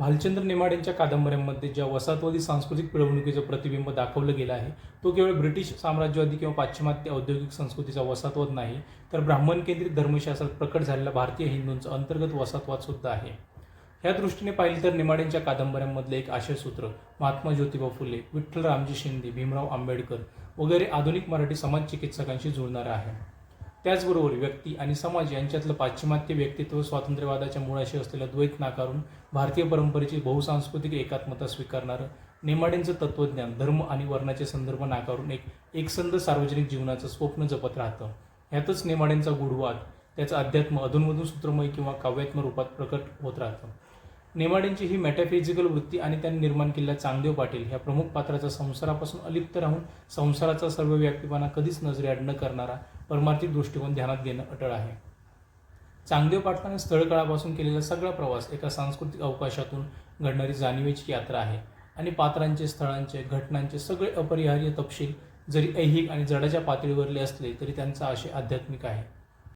भालचंद्र नेमाड्यांच्या कादंबऱ्यांमध्ये ज्या वसाहतवादी सांस्कृतिक पिळवणुकीचं प्रतिबिंब दाखवलं गेलं आहे तो केवळ ब्रिटिश साम्राज्यवादी किंवा पाश्चिमात्य औद्योगिक संस्कृतीचा वसाहतवाद नाही तर ब्राह्मण केंद्रित धर्मशास्त्रात प्रकट झालेला भारतीय हिंदूंचा अंतर्गत वसाहतवाद सुद्धा आहे. ह्या दृष्टीने पाहिलं तर निमाड्यांच्या कादंबऱ्यांमधले एक आशयसूत्र महात्मा ज्योतिबा फुले विठ्ठल रामजी शिंदे भीमराव आंबेडकर वगैरे आधुनिक मराठी समाज चिकित्सकांशी जुळणारं आहे. त्याचबरोबर व्यक्ती आणि समाज यांच्यातलं पाश्चिमात्य व्यक्तित्व स्वातंत्र्यवादाच्या मुळाशी असलेलं द्वैत नाकारून भारतीय परंपरेची बहुसांस्कृतिक एकात्मता स्वीकारणारं नेमाडेंचं तत्त्वज्ञान धर्म आणि वर्णाचे संदर्भ नाकारून एक एकसंध सार्वजनिक जीवनाचं स्वप्न जपत राहतं. ह्यातच नेमाडेंचा गुढवाद त्याचं अध्यात्म अधूनमधून सूत्रमय किंवा काव्यात्म रूपात प्रकट होत राहतं. नेमाडेंची ही मेटाफिजिकल वृत्ती आणि त्यांनी निर्माण केलेल्या चांगदेव पाटील ह्या प्रमुख पात्राचा संसारापासून अलिप्त राहून संसाराचा सर्व सर्वव्यापीपणा कधीच नजरेआड न करणारा परमार्थिक दृष्टिकोन ध्यानात घेणं अटळ आहे. चांगदेव पाटलाने स्थळकाळापासून केलेला सगळा प्रवास एका सांस्कृतिक अवकाशातून घडणारी जाणीवेची यात्रा आहे आणि पात्रांचे स्थळांचे घटनांचे सगळे अपरिहार्य तपशील जरी ऐहिक आणि जडाच्या पातळीवरले असले तरी त्यांचा आशय आध्यात्मिक आहे.